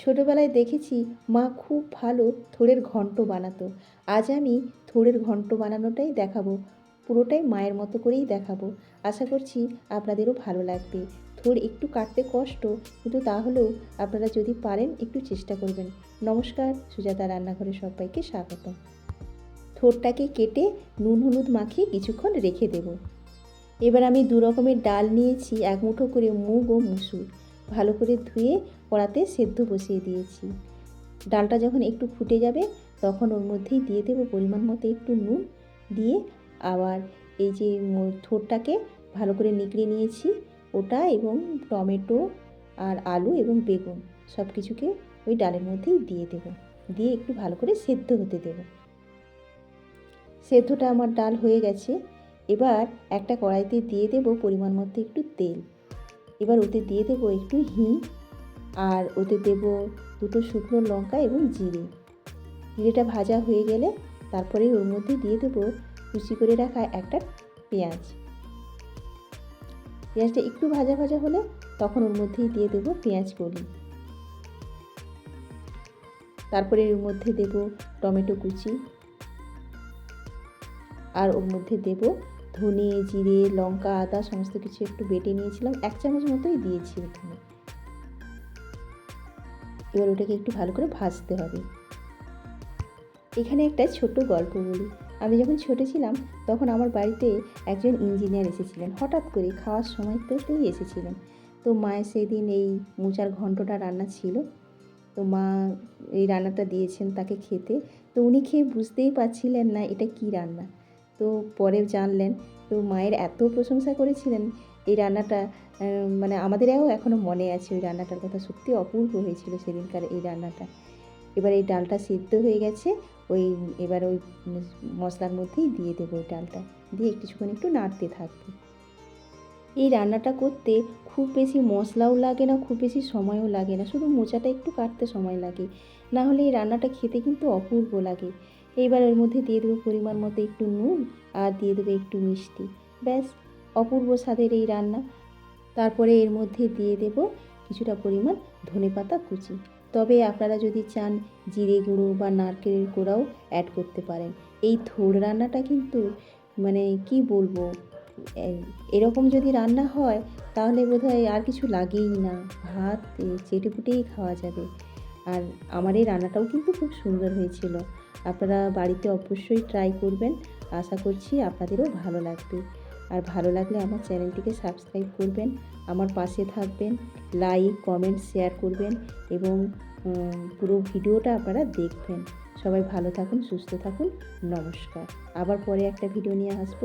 ছোটোবেলায় দেখেছি মা খুব ভালো থোড়ের ঘন্ট বানাতো। আজ আমি থোড়ের ঘন্ট বানানোটাই দেখাবো, পুরোটাই মায়ের মতো করেই দেখাবো। আশা করছি আপনাদেরও ভালো লাগবে। থোড় একটু কাটতে কষ্ট, কিন্তু তাহলেও আপনারা যদি পারেন একটু চেষ্টা করবেন। নমস্কার, সুজাতা রান্নাঘরে সবাইকে স্বাগতম থোড়টাকে কেটে নুন হলুদ মাখিয়ে কিছুক্ষণ রেখে দেব। এবার আমি দু রকমের ডাল নিয়েছি, এক মুঠো করে মুগ ও মুসুর। ভালো করে ধুয়ে কড়াতে সেদ্ধ বসিয়ে দিয়েছি। ডালটা যখন একটু ফুটে যাবে, তখন ওর মধ্যেই দিয়ে দেবো পরিমাণ মতো একটু নুন দিয়ে আবার এই যে থোড়টাকে ভালো করে নিগড়ে নিয়েছি ওটা এবং টমেটো আর আলু এবং বেগুন সব কিছুকে ওই ডালের মধ্যেই দিয়ে দেব। দিয়ে একটু ভালো করে সেদ্ধ হতে দেব। সেদ্ধটা আমার ডাল হয়ে গেছে। এবার একটা কড়াইতে দিয়ে দেব পরিমাণ মতো একটু তেল। এবার ওতে দিয়ে দেবো একটু হিং আর ওতে দেব দুটো শুকনো লঙ্কা এবং জিরে। জিরেটা ভাজা হয়ে গেলে তারপরে ওর মধ্যে দিয়ে দেবো কুচি করে রাখা একটা পেঁয়াজ। পেঁয়াজটা একটু ভাজা ভাজা হলে তখন ওর মধ্যেই দিয়ে দেবো পেঁয়াজ কলি। তারপরে এর মধ্যে দেব টমেটো কুচি। আর ওর মধ্যে দেব ধনে, জিরে, লঙ্কা, আদা সমস্ত কিছু একটু বেটে নিয়েছিলাম। এক চামচ মতোই দিয়েছি ওখানে এবার ওটাকে একটু ভালো করে ভাজতে হবে। এখানে একটা ছোট্ট গল্প বলি। আমি যখন ছোট ছিলাম, তখন আমার বাড়িতে একজন ইঞ্জিনিয়ার এসেছিলেন। হঠাৎ করে খাওয়ার সময় সময়তেই এসেছিলেন। তো মায়ের সেদিন এই মোচার ঘন্টটা রান্না ছিল। তো মা এই রান্নাটা দিয়েছেন তাকে খেতে। তো উনি খেয়ে বুঝতেই পারছিলেন না এটা কি রান্না। তো পরে জানলেন, তো মায়ের এত প্রশংসা করেছিলেন, এই রান্নাটা মানে আমাদেরও এখনও মনে আছে ওই রান্নাটার কথা। সত্যি অপূর্ব হয়েছিল সেদিনকার এই রান্নাটা। এবার এই ডালটা সিদ্ধ হয়ে গেছে, ওই, এবার ওই মশলার মধ্যেই দিয়ে দেবো ওই ডালটা। দিয়ে কিছুক্ষণ একটু নাড়তে থাকবে। এই রান্নাটা করতে খুব বেশি মশলাও লাগে না, খুব বেশি সময়ও লাগে না। শুধু মোচাটা একটু কাটতে সময় লাগে। না হলে এই রান্নাটা খেতে কিন্তু অপূর্ব লাগে। এইবার এর মধ্যে দিয়ে দেবো পরিমাণ মতো একটু নুন আর দিয়ে দেবো একটু মিষ্টি। ব্যাস, অপূর্ব স্বাদের এই রান্না। তারপরে এর মধ্যে দিয়ে দেব কিছুটা পরিমাণ ধনেপাতা কুচি। তবে আপনারা যদি চান জিরে গুঁড়ো বা নারকেলের গুঁড়াও অ্যাড করতে পারেন। এই থোড় রান্নাটা কিন্তু মানে কি বলব এরকম যদি রান্না হয় তাহলে বোধহয় আর কিছু লাগেই না। ভাত চেটেপুটেই খাওয়া যাবে। আর আমার এই রান্নাটাও কিন্তু খুব সুন্দর হয়েছিল। আপনারা বাড়িতে অবশ্যই ট্রাই করবেন। আশা করছি আপনাদেরও ভালো লাগবে। আর ভালো লাগলে আমার চ্যানেলটিকে সাবস্ক্রাইব করবেন, আমার পাশে থাকবেন লাইক কমেন্ট শেয়ার করবেন এবং পুরো ভিডিওটা আপনারা দেখবেন। সবাই ভালো থাকুন, সুস্থ থাকুন, নমস্কার। আবার পরে একটা ভিডিও নিয়ে আসব।